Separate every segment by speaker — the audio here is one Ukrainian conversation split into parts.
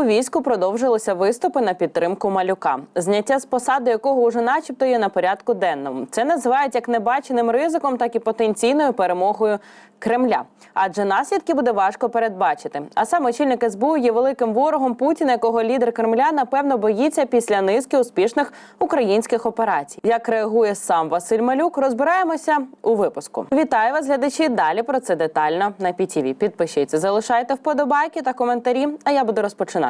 Speaker 1: У війську продовжилися виступи на підтримку малюка, зняття з посади якого уже, начебто, є на порядку денному. Це називають як небаченим ризиком, так і потенційною перемогою Кремля. Адже наслідки буде важко передбачити. А сам очільник СБУ є великим ворогом Путіна, якого лідер Кремля напевно боїться після низки успішних українських операцій. Як реагує сам Василь Малюк, розбираємося у випуску. Вітаю вас, глядачі. Далі про це детально на PTV. Підпишіться, залишайте вподобайки та коментарі. А я буду розпочинати.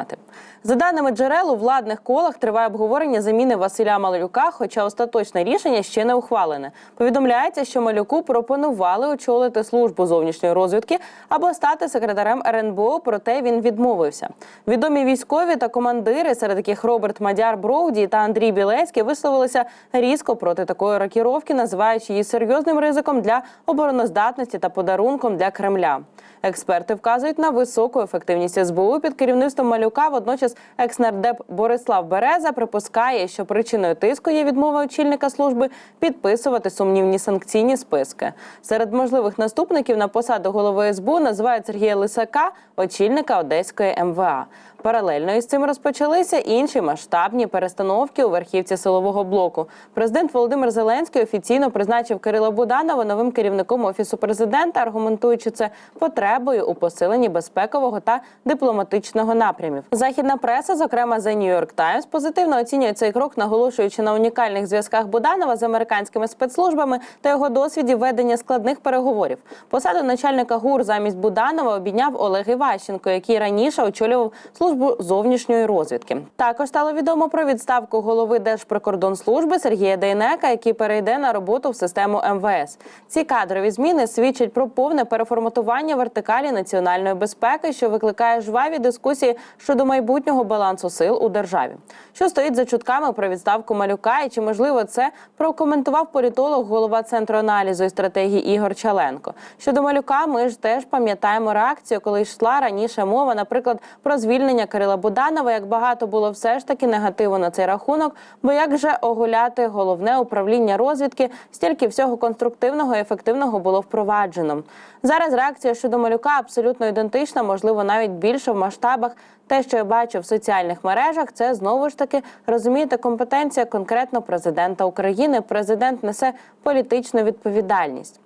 Speaker 1: За даними джерел, у владних колах триває обговорення заміни Василя Малюка, хоча остаточне рішення ще не ухвалене. Повідомляється, що Малюку пропонували очолити службу зовнішньої розвідки або стати секретарем РНБО, проте він відмовився. Відомі військові та командири, серед яких Роберт Мадяр Броуді та Андрій Білецький, висловилися різко проти такої рокіровки, називаючи її серйозним ризиком для обороноздатності та подарунком для Кремля. Експерти вказують на високу ефективність СБУ під керівництвом малюка. Водночас екснардеп Борислав Береза припускає, що причиною тиску є відмова очільника служби підписувати сумнівні санкційні списки. Серед можливих наступників на посаду голови СБУ називають Сергія Лисака, очільника Одеської МВА. Паралельно із цим розпочалися інші масштабні перестановки у верхівці силового блоку. Президент Володимир Зеленський офіційно призначив Кирила Буданова новим керівником офісу президента, аргументуючи це потребою у посиленні безпекового та дипломатичного напрямів. Західна преса, зокрема The New York Times, позитивно оцінює цей крок, наголошуючи на унікальних зв'язках Буданова з американськими спецслужбами та його досвіді ведення складних переговорів. Посаду начальника ГУР замість Буданова обійняв Олег Іващенко, який раніше очолював службу зовнішньої розвідки. Також стало відомо про відставку голови Держприкордонслужби Сергія Дейнека, який перейде на роботу в систему МВС. Ці кадрові зміни свідчать про повне переформатування вертикалі національної безпеки, що викликає жваві дискусії щодо майбутнього балансу сил у державі. Що стоїть за чутками про відставку малюка, і чи можливо це прокоментував політолог, голова центру аналізу і стратегії Ігор Чаленко. Щодо малюка, ми ж теж пам'ятаємо реакцію, коли йшла раніше мова, наприклад, про звільнення Кирила Буданова. Як багато було все ж таки негативу на цей рахунок, бо як же огуляти головне управління розвідки, стільки всього конструктивного і ефективного було впроваджено. Зараз реакція щодо малюка абсолютно ідентична, можливо, навіть більше в масштабах. Те, що я бачу в соціальних мережах, це знову ж таки розумієте компетенція конкретно президента України. Президент несе політичну відповідальність.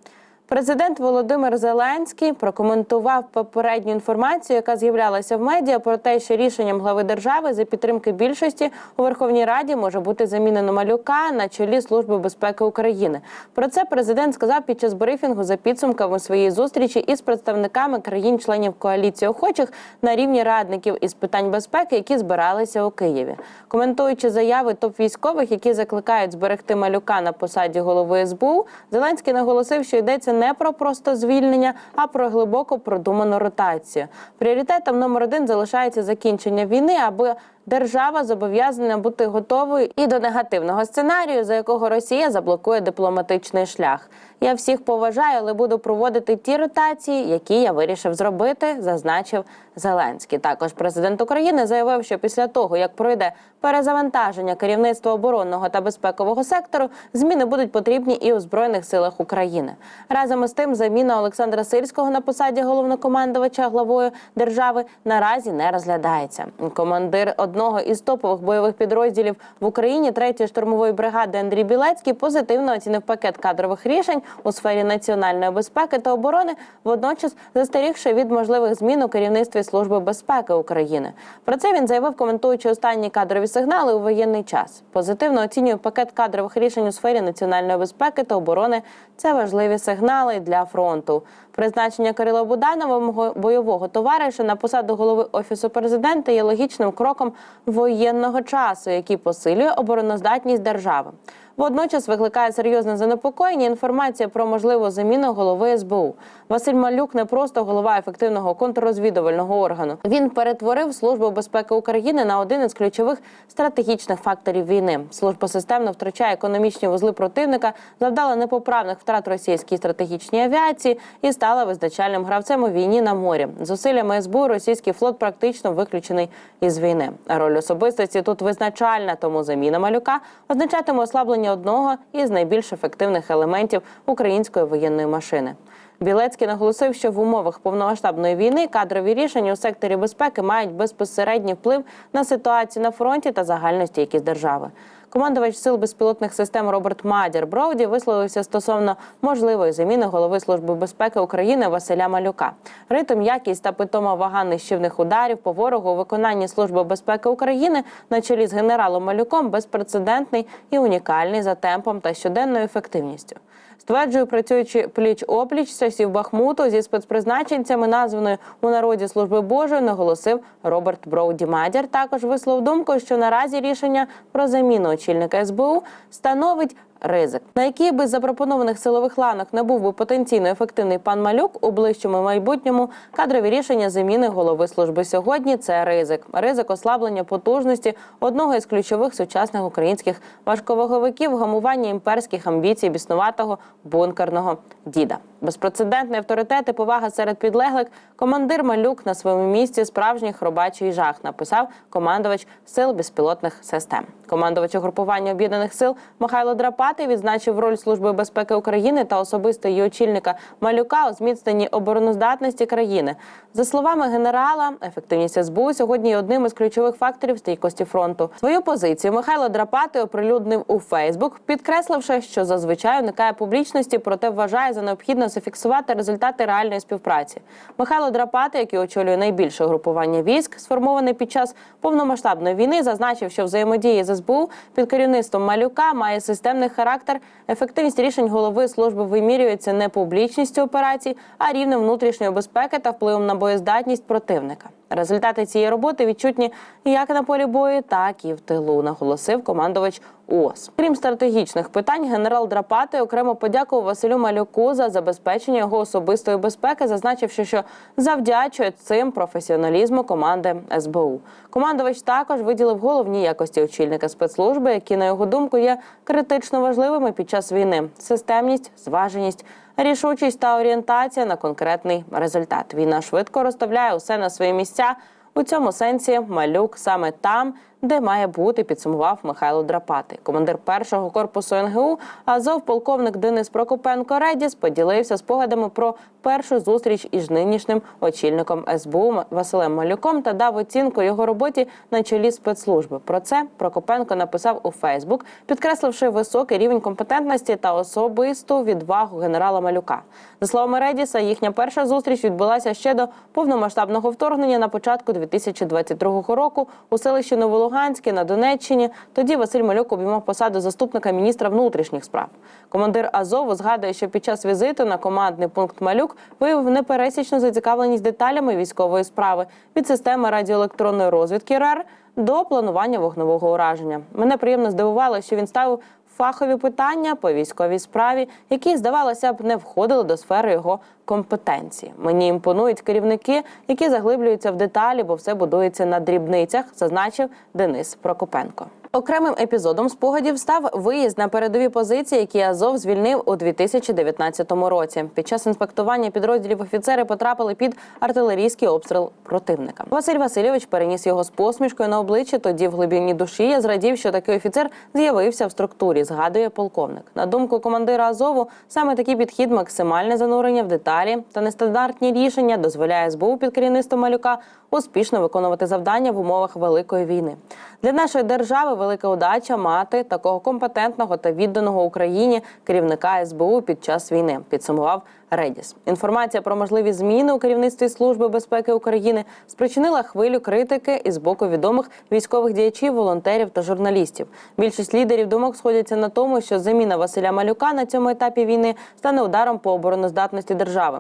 Speaker 1: Президент Володимир Зеленський прокоментував попередню інформацію, яка з'являлася в медіа про те, що рішенням глави держави за підтримки більшості у Верховній Раді може бути замінено малюка на чолі Служби безпеки України. Про це президент сказав під час брифінгу за підсумками своєї зустрічі із представниками країн-членів коаліції охочих на рівні радників із питань безпеки, які збиралися у Києві. Коментуючи заяви топ-військових, які закликають зберегти малюка на посаді голови СБУ, Зеленський наголосив, що йдеться не про просто звільнення, а про глибоко продуману ротацію. Пріоритетом номер один залишається закінчення війни, аби держава зобов'язана бути готовою і до негативного сценарію, за якого Росія заблокує дипломатичний шлях. Я всіх поважаю, але буду проводити ті ротації, які я вирішив зробити, зазначив Зеленський. Також президент України заявив, що після того, як пройде перезавантаження керівництва оборонного та безпекового сектору, зміни будуть потрібні і у збройних силах України. Разом із тим, заміна Олександра Сирського на посаді головнокомандувача главою держави наразі не розглядається. Командир одного із топових бойових підрозділів в Україні третьої штурмової бригади Андрій Білецький позитивно оцінив пакет кадрових рішень у сфері національної безпеки та оборони, водночас застерігши від можливих змін у керівництві Служби безпеки України. Про це він заявив, коментуючи останні кадрові сигнали у воєнний час. Позитивно оцінює пакет кадрових рішень у сфері національної безпеки та оборони. Це важливі сигнали для фронту. Призначення Кирила Буданова, мого бойового товариша, на посаду голови офісу президента є логічним кроком воєнного часу, який посилює обороноздатність держави. Водночас викликає серйозне занепокоєння інформація про можливу заміну голови СБУ. Василь Малюк не просто голова ефективного контррозвідувального органу. Він перетворив службу безпеки України на один із ключових стратегічних факторів війни. Служба системно втрачає економічні вузли противника, завдала непоправних втрат російській стратегічній авіації і стала визначальним гравцем у війні на морі. Зусиллями СБУ російський флот практично виключений із війни. Роль особистості тут визначальна, тому заміна малюка означатиме ослаблення одного із найбільш ефективних елементів української воєнної машини. Білецький наголосив, що в умовах повномасштабної війни кадрові рішення у секторі безпеки мають безпосередній вплив на ситуацію на фронті та загальну стійкість держави. Командувач сил безпілотних систем Роберт Мадір Броуді висловився стосовно можливої заміни голови служби безпеки України Василя Малюка. Ритм, якість та питома вага нищівних ударів по ворогу у виконанні служби безпеки України на чолі з генералом Малюком безпрецедентний і унікальний за темпом та щоденною ефективністю. Стверджую, працюючи пліч опліч часів Бахмуту зі спецпризначенцями, названої у народі служби Божої, наголосив Роберт Броуді Мадір. Також висловив думку, що наразі рішення про заміну очільника СБУ становить ризик, на який би запропонованих силових ланок не був би потенційно ефективний пан Малюк у ближчому майбутньому. Кадрові рішення заміни голови служби сьогодні це ризик. Ризик ослаблення потужності одного із ключових сучасних українських важковаговиків, гамування імперських амбіцій біснуватого бункерного діда. Безпрецедентний авторитет і повага серед підлеглих. Командир Малюк на своєму місці справжній хробачий жах написав командувач сил безпілотних систем. Командувач угрупування об'єднаних сил Михайло Драпатий відзначив роль служби безпеки України та особисто її очільника Малюка у зміцненні обороноздатності країни. За словами генерала, ефективність СБУ сьогодні є одним із ключових факторів стійкості фронту. Свою позицію Михайло Драпатий оприлюднив у Фейсбук, підкресливши, що зазвичай уникає публічності, проте вважає за необхідне зафіксувати результати реальної співпраці. Михайло Драпати, який очолює найбільше групування військ, сформоване під час повномасштабної війни, зазначив, що взаємодія з СБУ під керівництвом Малюка має системний характер. Ефективність рішень голови служби вимірюється не публічністю операцій, а рівнем внутрішньої безпеки та впливом на боєздатність противника. Результати цієї роботи відчутні як на полі бою, так і в тилу, наголосив командувач УОС. Крім стратегічних питань, генерал Драпати окремо подякував Василю Малюку за забезпечення його особистої безпеки, зазначивши, що завдячує цим професіоналізму команди СБУ. Командувач також виділив головні якості очільника спецслужби, які на його думку є критично важливими під час війни: системність, зваженість. Рішучість та орієнтація на конкретний результат. Війна швидко розставляє усе на свої місця. У цьому сенсі малюк саме там, де має бути, підсумував Михайло Драпати. Командир першого корпусу НГУ Азов, полковник Денис Прокопенко Редіс поділився спогадами про першу зустріч із нинішнім очільником СБУ Василем Малюком та дав оцінку його роботі на чолі спецслужби. Про це Прокопенко написав у Фейсбук, підкресливши високий рівень компетентності та особисту відвагу генерала Малюка. За словами Редіса, їхня перша зустріч відбулася ще до повномасштабного вторгнення на початку 2022 року у селищі Новолуганське на Донеччині. Тоді Василь Малюк обіймав посаду заступника міністра внутрішніх справ. Командир Азову згадує, що під час візиту на командний пункт Малюк виявив непересічну зацікавленість деталями військової справи від системи радіоелектронної розвідки РЕР до планування вогневого ураження. Мене приємно здивувало, що він ставив фахові питання по військовій справі, які здавалося б не входили до сфери його компетенції. Мені імпонують керівники, які заглиблюються в деталі, бо все будується на дрібницях, зазначив Денис Прокопенко. Окремим епізодом спогадів став виїзд на передові позиції, які Азов звільнив у 2019 році. Під час інспектування підрозділів офіцери потрапили під артилерійський обстріл противника. Василь Васильович переніс його з посмішкою на обличчі. Тоді в глибині душі я зрадів, що такий офіцер з'явився в структурі. Згадує полковник. На думку командира Азову, саме такий підхід, максимальне занурення в деталі та нестандартні рішення дозволяє СБУ під керівництвом малюка успішно виконувати завдання в умовах великої війни. Для нашої держави велика удача мати такого компетентного та відданого Україні керівника СБУ під час війни. Підсумував Редіс. Інформація про можливі зміни у керівництві Служби безпеки України спричинила хвилю критики із боку відомих військових діячів, волонтерів та журналістів. Більшість лідерів думок сходяться на тому, що заміна Василя Малюка на цьому етапі війни стане ударом по обороноздатності держави.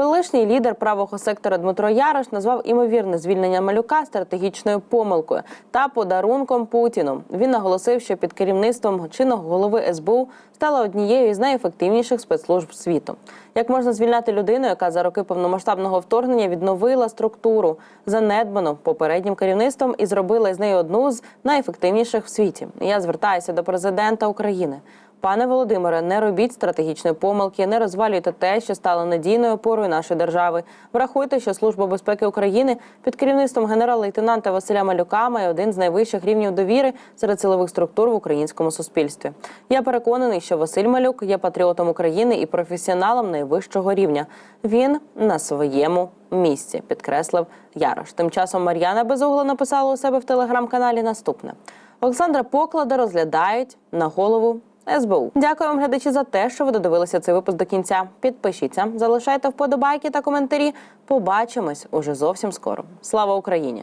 Speaker 1: Колишній лідер правого сектора Дмитро Ярош назвав імовірне звільнення малюка стратегічною помилкою та подарунком Путіну. Він наголосив, що під керівництвом чинного голови СБУ стала однією із найефективніших спецслужб світу. Як можна звільняти людину, яка за роки повномасштабного вторгнення відновила структуру, занедбану попереднім керівництвом і зробила з нею одну з найефективніших в світі? Я звертаюся до президента України. Пане Володимире, не робіть стратегічної помилки, не розвалюйте те, що стало надійною опорою нашої держави. Врахуйте, що Служба безпеки України під керівництвом генерал-лейтенанта Василя Малюка має один з найвищих рівнів довіри серед силових структур в українському суспільстві. Я переконаний, що Василь Малюк є патріотом України і професіоналом найвищого рівня. Він на своєму місці, підкреслив Ярош. Тим часом Мар'яна Безугла написала у себе в телеграм-каналі наступне: Олександра Поклада розглядають на голову. СБУ. Дякую вам, глядачі, за те, що ви додивилися цей випуск до кінця. Підпишіться, залишайте вподобайки та коментарі. Побачимось уже зовсім скоро. Слава Україні!